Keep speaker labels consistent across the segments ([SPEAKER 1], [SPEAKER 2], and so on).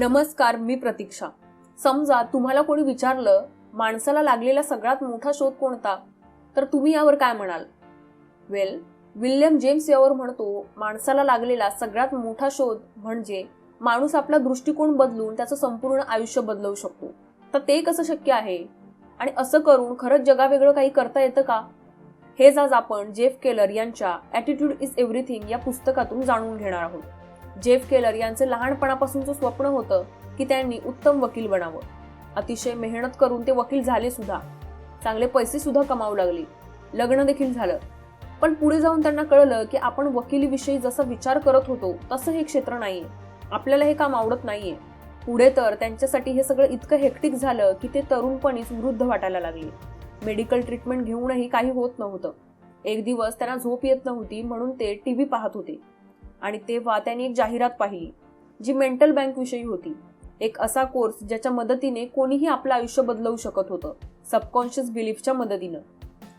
[SPEAKER 1] नमस्कार मी प्रतीक्षा. समजा तुम्हाला कोणी विचारलं माणसाला लागलेला सगळ्यात मोठा शोध कोणता? तर तुम्ही यावर काय म्हणाल? वेल विल्यम जेम्स यावर म्हणतो माणसाला लागलेला सगळ्यात मोठा शोध म्हणजे माणूस आपला दृष्टिकोन बदलून त्याचं संपूर्ण आयुष्य बदलवू शकतो. तर ते कसं शक्य आहे? आणि असं करून खरंच जगावेगळं काही करता येतं का? हेच आज आपण जेफ केलर यांच्या ॲटिट्यूड इज एव्हरीथिंग या पुस्तकातून जाणून घेणार आहोत. जेफ केलर यांचं लहानपणापासूनचं स्वप्न होतं की त्यांनी उत्तम वकील बनावं. अतिशय मेहनत करून ते वकील झाले सुद्धा. चांगले पैसे सुद्धा कमावू लागले. लग्न देखील झालं. पण पुढे जाऊन त्यांना कळलं की आपण वकिलीविषयी जसा विचार करत होतो तसं हे क्षेत्र नाहीये. आपल्याला हे काम आवडत नाहीये. पुढे तर त्यांच्यासाठी हे सगळं इतकं हेक्टिक झालं की ते तरुणपणीच वृद्ध वाटायला लागले. मेडिकल ट्रीटमेंट घेऊनही काही होत नव्हतं. एक दिवस त्यांना झोप येत नव्हती म्हणून ते टीव्ही पाहत होते. आणि तेव्हा त्यांनी एक जाहिरात पाहिली जी मेंटल बँक विषयी होती. एक असा कोर्स ज्याच्या मदतीने कोणीही आपलं आयुष्य बदलवू शकत होतं सबकॉन्शियस बिलीफच्या मदतीनं.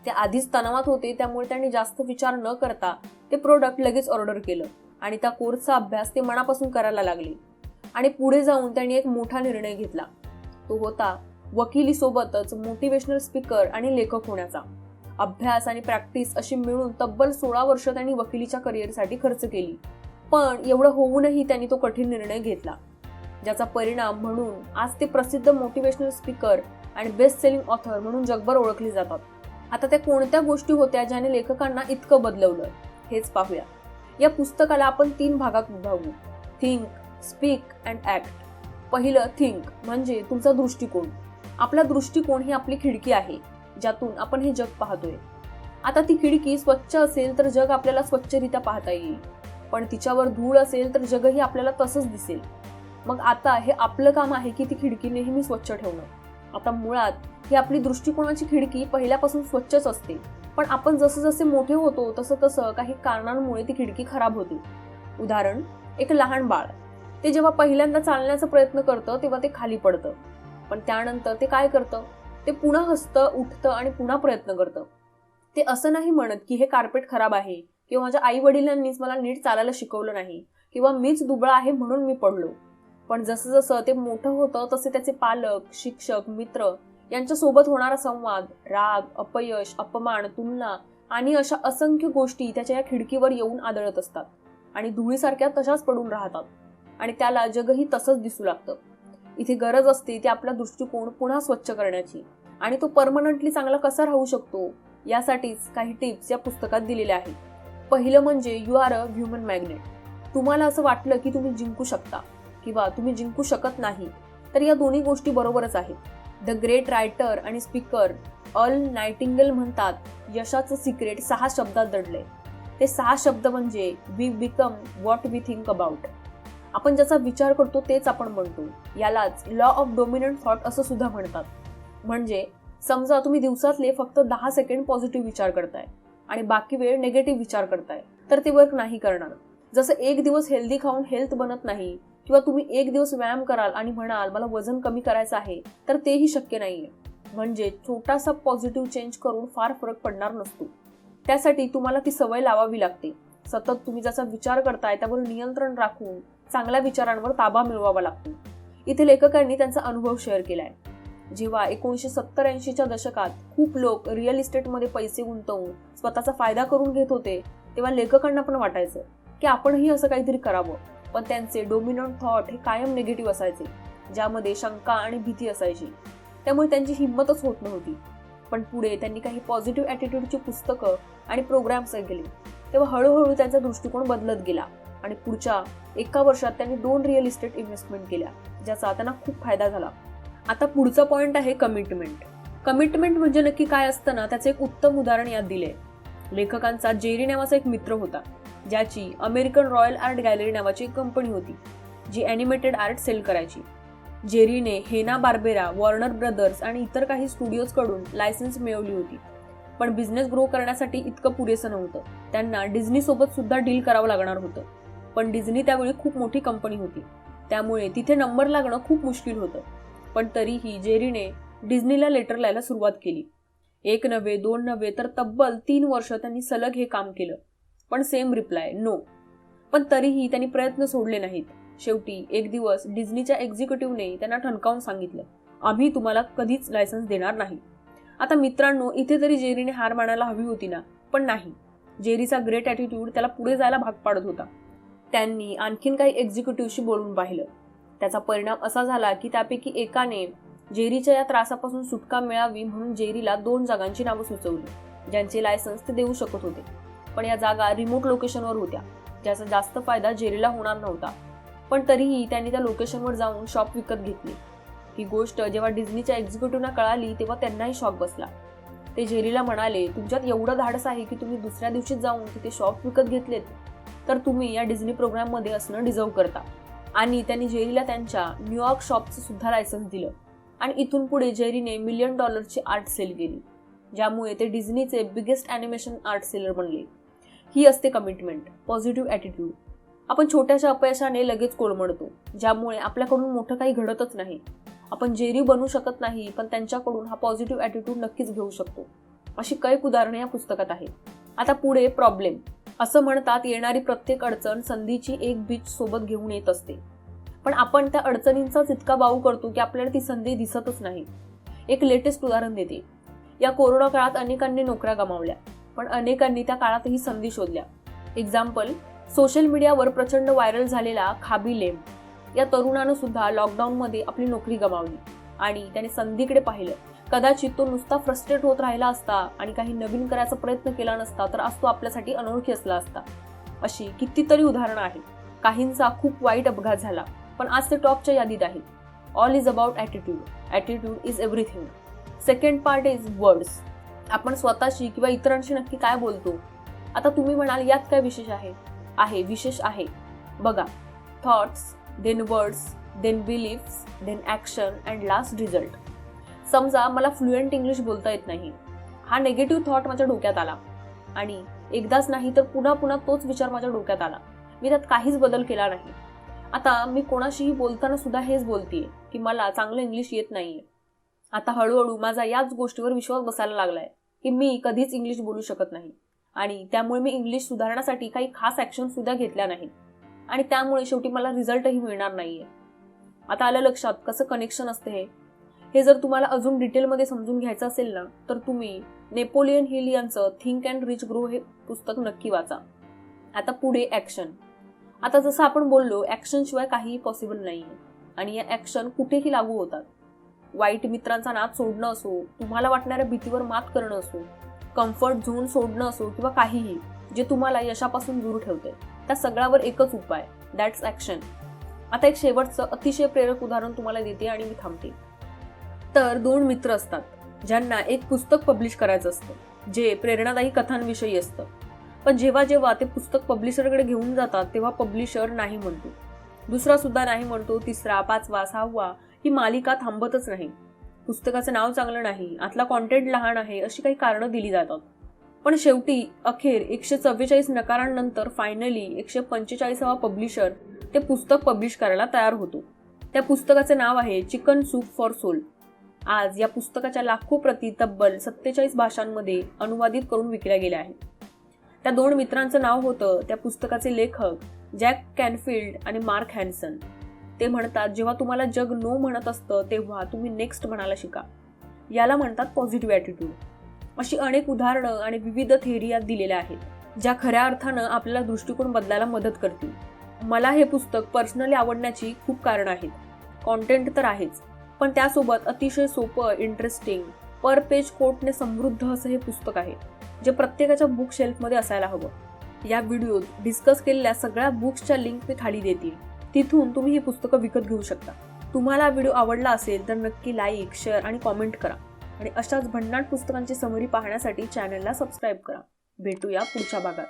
[SPEAKER 1] ते आधीच तणावात होते त्यामुळे त्यांनी जास्त विचार न करता ते प्रोडक्ट लगेच ऑर्डर केलं आणि त्या कोर्सचा अभ्यास ते मनापासून करायला लागले. आणि पुढे जाऊन त्यांनी एक मोठा निर्णय घेतला. तो होता वकिलीसोबतच मोटिवेशनल स्पीकर आणि लेखक होण्याचा. अभ्यास आणि प्रॅक्टिस अशी मिळून तब्बल सोळा वर्ष त्यांनी वकिलीच्या करिअरसाठी खर्च केली. पण एवढं होऊनही त्यांनी तो कठीण निर्णय घेतला. ज्याचा परिणाम म्हणून आज ते प्रसिद्ध मोटिवेशनल स्पीकर आणि बेस्ट सेलिंग ऑथर म्हणून जगभर ओळखले जातात. आता त्या कोणत्या गोष्टी होत्या ज्याने लेखकांना इतकं बदलवलं? हेच पाहूया. या पुस्तकाला आपण तीन भागात विभागू. थिंक स्पीक अँड ॲक्ट पहिलं थिंक म्हणजे तुमचा दृष्टिकोन. आपला दृष्टिकोन ही आपली खिडकी आहे. ज्यातून आपण हे जग पाहतोय. आता ती खिडकी स्वच्छ असेल तर जग आपल्याला स्वच्छरित्या पाहता येईल. पण तिच्यावर धूळ असेल तर जगही आपल्याला तसंच दिसेल. मग आता हे आपलं काम आहे की ती खिडकी नेहमी स्वच्छ ठेवणं. आता मुळात ही आपली दृष्टिकोनाची खिडकी पहिल्यापासून स्वच्छच असते. पण आपण जसं जसे मोठे होतो तसं तसं काही कारणांमुळे ती खिडकी खराब होते. उदाहरण एक लहान बाळ. ते जेव्हा पहिल्यांदा चालण्याचा प्रयत्न करतं तेव्हा ते खाली पडतं. पण त्यानंतर ते काय करतं? ते पुन्हा हसतं उठतं आणि पुन्हा प्रयत्न करतं. ते असं नाही म्हणत की हे कार्पेट खराब आहे किंवा माझ्या आई वडिलांनीच मला नीट चालायला शिकवलं नाही किंवा मीच दुबळा आहे म्हणून मी पडलो. पण जसं जसं ते मोठं होतं तसे त्याचे पालक शिक्षक मित्र यांच्यासोबत होणारा संवाद राग अपयश अपमान तुलना आणि अशा असंख्य गोष्टी त्याच्या या खिडकीवर येऊन आदळत असतात आणि धुळीसारख्या तशाच पडून राहतात. आणि त्याला जगही तसंच दिसू लागतं. इथे गरज असते ती आपला दृष्टिकोन पुन्हा स्वच्छ करण्याची. आणि तो परमनंटली चांगला कसा राहू शकतो? यासाठीच काही टिप्स या पुस्तकात दिलेल्या आहेत. पहिलं म्हणजे you are a human magnet तुम्हाला असं वाटलं की तुम्ही जिंकू शकता किंवा तुम्ही जिंकू शकत नाही तर या दोन्ही गोष्टी बरोबरच आहेत. द ग्रेट रायटर आणि स्पीकर अल नायटिंगल म्हणतात यशाचं सिक्रेट सहा शब्दात दडले ते सहा शब्द म्हणजे we become what we think about आपण ज्याचा विचार करतो तेच आपण म्हणतो. यालाच लॉ ऑफ डोमिनंट थॉट असं सुद्धा म्हणतात. म्हणजे समजा तुम्ही दिवसातले फक्त दहा सेकंड पॉझिटिव्ह विचार करताय आणि बाकी वेळ निगेटिव्ह विचार करताय तर ते वर्क नाही करणार. जसं एक दिवस हेल्दी खाऊन हेल्थ बनत नाही किंवा तुम्ही एक दिवस व्यायाम कराल आणि म्हणाल मला वजन कमी करायचं आहे तर तेही शक्य नाहीये. म्हणजे छोटासा पॉझिटिव्ह चेंज करून फार फरक पडणार नसतो. त्यासाठी तुम्हाला ती सवय लावावी लागते. सतत तुम्ही ज्याचा विचार करताय त्यावर नियंत्रण राखून चांगल्या विचारांवर ताबा मिळवावा लागतो. इथे लेखकांनी त्यांचा अनुभव शेअर केलाय. जेव्हा एकोणीसशे सत्तर ऐंशीच्या दशकात खूप लोक रिअल इस्टेटमध्ये पैसे गुंतवून स्वतःचा फायदा करून घेत होते तेव्हा लेखकांना पण वाटायचं की आपणही असं काहीतरी करावं. पण त्यांचे डोमिनंट थॉट हे कायम निगेटिव्ह असायचे ज्यामध्ये शंका आणि भीती असायची. त्यामुळे त्यांची हिंमतच होत नव्हती. पण पुढे त्यांनी काही पॉझिटिव्ह ॲटिट्यूडची पुस्तकं आणि प्रोग्राम्स केले तेव्हा हळूहळू त्यांचा दृष्टिकोन बदलत गेला. आणि पुढच्या एका वर्षात त्यांनी दोन रिअल इस्टेट इन्व्हेस्टमेंट केल्या ज्याचा त्यांना खूप फायदा झाला. आता पुढचा पॉईंट आहे कमिटमेंट कमिटमेंट म्हणजे नक्की काय असतं ना त्याचं एक उत्तम उदाहरण यात दिले लेखकांचा जेरी नावाचा एक मित्र होता ज्याची अमेरिकन रॉयल आर्ट गॅलरी नावाची एक कंपनी होती जी ॲनिमेटेड आर्ट सेल करायची. जेरीने हेना बार्बेरा वॉर्नर ब्रदर्स आणि इतर काही स्टुडिओजकडून लायसन्स मिळवली होती. पण बिझनेस ग्रो करण्यासाठी इतकं पुरेसं नव्हतं. त्यांना डिझनीसोबत सुद्धा डील करावं लागणार होतं. पण डिझनी त्यावेळी खूप मोठी कंपनी होती. त्यामुळे तिथे नंबर लागणं खूप मुश्किल होतं. पण तरीही जेरीने डिझनीला लेटर लिहायला सुरुवात केली. एक नव्हे दोन नव्हे तर तब्बल तीन वर्ष त्यांनी सलग हे काम केलं. पण सेम रिप्लाय नो. पण तरीही त्यांनी प्रयत्न सोडले नाहीत. शेवटी एक दिवस डिझनीच्या एक्झिक्युटिव्हने त्यांना ठणकावून सांगितलं आम्ही तुम्हाला कधीच लायसन्स देणार नाही. आता मित्रांनो इथे तरी जेरीने हार मानायला हवी होती ना पण नाही. जेरीचा ग्रेट ॲटिट्यूड त्याला पुढे जायला भाग पाडत होता. त्यांनी आणखीन काही एक्झिक्युटिव्हशी बोलून पाहिलं. त्याचा परिणाम असा झाला की त्यापैकी एकाने जेरीच्या या त्रासापासून सुटका मिळावी म्हणून जेरीला दोन जागांची नावं सुचवली ज्यांचे लायसन्स ते देऊ शकत होते. पण या जागा रिमोट लोकेशनवर होत्या ज्याचा जास्त फायदा जेरीला होणार नव्हता. पण तरीही त्यांनी त्या लोकेशनवर जाऊन शॉप विकत घेतली. ही गोष्ट जेव्हा डिझनीच्या एक्झिक्युटिव्हना कळाली तेव्हा त्यांनाही शॉक बसला. ते जेरीला म्हणाले तुमच्यात एवढं धाडस आहे की तुम्ही दुसऱ्या दिवशीच जाऊन तिथे शॉप विकत घेतलेत? तर तुम्ही या डिझनी प्रोग्राममध्ये असणं डिझर्व करता. आणि त्यांनी जेरीला त्यांच्या न्यूयॉर्क शॉपचं सुद्धा लायसन्स दिलं. आणि इथून पुढे जेरीने मिलियन डॉलरची आर्ट सेल केली. ज्यामुळे ते डिझनीचे बिगेस्ट ॲनिमेशन आर्ट सेलर बनले. ही असते कमिटमेंट पॉझिटिव्ह ॲटिट्यूड आपण छोट्याशा अपयशाने लगेच कोलमडतो ज्यामुळे आपल्याकडून मोठं काही घडतच नाही. आपण जेरी बनू शकत नाही पण त्यांच्याकडून हा पॉझिटिव्ह ॲटिट्यूड नक्कीच घेऊ शकतो. अशी कैक उदाहरणे या पुस्तकात आहेत. आता पुढे प्रॉब्लेम असं म्हणतात येणारी प्रत्येक अडचण संधीची एक बीच सोबत घेऊन येत असते. पण आपण त्या अडचणींचाच इतका बाऊ करतो की आपल्याला ती संधी दिसतच नाही. एक लेटेस्ट उदाहरण देते. या कोरोना काळात अनेकांनी नोकऱ्या गमावल्या पण अनेकांनी त्या काळातही संधी शोधल्या. एक्झाम्पल सोशल मीडियावर प्रचंड व्हायरल झालेला खाबी लेम. या तरुणानं सुद्धा लॉकडाऊनमध्ये आपली नोकरी गमावली आणि त्याने संधीकडे पाहिलं. कदाचित तो नुसता फ्रस्ट्रेट होत राहिला असता आणि काही नवीन करायचा प्रयत्न केला नसता तर आज तो आपल्यासाठी अनोळखी असला असता. अशी कितीतरी उदाहरणं आहेत. काहींचा खूप वाईट अपघात झाला पण आज ते टॉपच्या यादीत आहेत. All is about attitude attitude is everything second part is words आपण स्वतःशी किंवा इतरांशी नक्की काय बोलतो? आता तुम्ही म्हणाल यात काय विशेष आहे? आहे विशेष आहे. बघा thoughts then words then beliefs then action and last result समजा मला फ्लुएंट इंग्लिश बोलता येत नाही. हा नेगेटिव्ह थॉट माझ्या डोक्यात आला. आणि एकदाच नाही तर पुन्हा पुन्हा तोच विचार माझ्या डोक्यात आला. मी त्यात काहीच बदल केला नाही. आता मी कोणाशीही बोलताना सुद्धा हेच बोलतेय की मला चांगलं इंग्लिश येत नाहीये. आता हळूहळू माझा याच गोष्टीवर विश्वास बसायला लागलाय की मी कधीच इंग्लिश बोलू शकत नाही. आणि त्यामुळे मी इंग्लिश सुधारण्यासाठी काही खास ॲक्शन सुद्धा घेतल्या नाहीत. आणि त्यामुळे शेवटी मला रिझल्टही मिळणार नाहीये. आता आलं लक्षात कसं कनेक्शन असते हे? हे जर तुम्हाला अजून डिटेलमध्ये समजून घ्यायचं असेल ना तर तुम्ही नेपोलियन हिल यांचं थिंक अँड रिच ग्रो हे पुस्तक नक्की वाचा. आता पुढे ॲक्शन आता जसं आपण बोललो ॲक्शनशिवाय काहीही पॉसिबल नाही आहे आणि या ॲक्शन कुठेही लागू होतात. वाईट मित्रांचा नाद सोडणं असो तुम्हाला वाटणाऱ्या भीतीवर मात करणं असो कम्फर्ट झोन सोडणं असो किंवा काहीही जे तुम्हाला यशापासून दूर ठेवते त्या सगळ्यावर एकच उपाय. दॅट्स ॲक्शन आता एक शेवटचं अतिशय प्रेरक उदाहरण तुम्हाला देते आणि मी थांबते. तर दोन मित्र असतात ज्यांना एक पुस्तक पब्लिश करायचं असतं जे प्रेरणादायी कथांविषयी असतं. पण जेव्हा जेव्हा ते पुस्तक पब्लिशरकडे घेऊन जातात तेव्हा पब्लिशर नाही म्हणतो. दुसरा सुद्धा नाही म्हणतो तिसरा पाचवा सहावा ही मालिका थांबतच नाही. पुस्तकाचं नाव चांगलं नाही आतला कॉन्टेंट लहान आहे अशी काही कारणं दिली जातात. पण शेवटी अखेर एकशे चव्वेचाळीस नकारांनंतर फायनली एकशे पंचेचाळीसावा पब्लिशर ते पुस्तक पब्लिश करायला तयार होतो. त्या पुस्तकाचे नाव आहे चिकन सूप फॉर सोल. आज या पुस्तकाच्या लाखो प्रती तब्बल सत्तेचाळीस भाषांमध्ये अनुवादित करून विकल्या गेल्या आहेत. त्या दोन मित्रांचं नाव होतं त्या पुस्तकाचे लेखक जॅक कॅनफिल्ड आणि मार्क हॅन्सन. ते म्हणतात जेव्हा तुम्हाला जग नो म्हणत असतं तेव्हा तुम्ही नेक्स्ट म्हणायला शिका. याला म्हणतात पॉझिटिव्ह ॲटिट्यूड. अशी अनेक उदाहरणं आणि विविध थेरी यात दिलेल्या आहेत ज्या खऱ्या अर्थानं आपल्याला दृष्टिकोन बदलायला मदत करतील. मला हे पुस्तक पर्सनली आवडण्याची खूप कारण आहेत. कॉन्टेंट तर आहेच पण त्यासोबत अतिशय सोपं इंटरेस्टिंग पर पेज कोटने समृद्ध असं हे पुस्तक आहे जे प्रत्येकाच्या बुक शेल्फमध्ये असायला हवं. या व्हिडिओत डिस्कस केलेल्या सगळ्या बुक्सच्या लिंक मी खाली देतील. तिथून तुम्ही ही पुस्तकं विकत घेऊ शकता. तुम्हाला व्हिडिओ आवडला असेल तर नक्की लाईक शेअर आणि कॉमेंट करा. आणि अशाच भन्नाट पुस्तकांची समरी पाहण्यासाठी चॅनलला सबस्क्राईब करा. भेटूया पुढच्या भागात.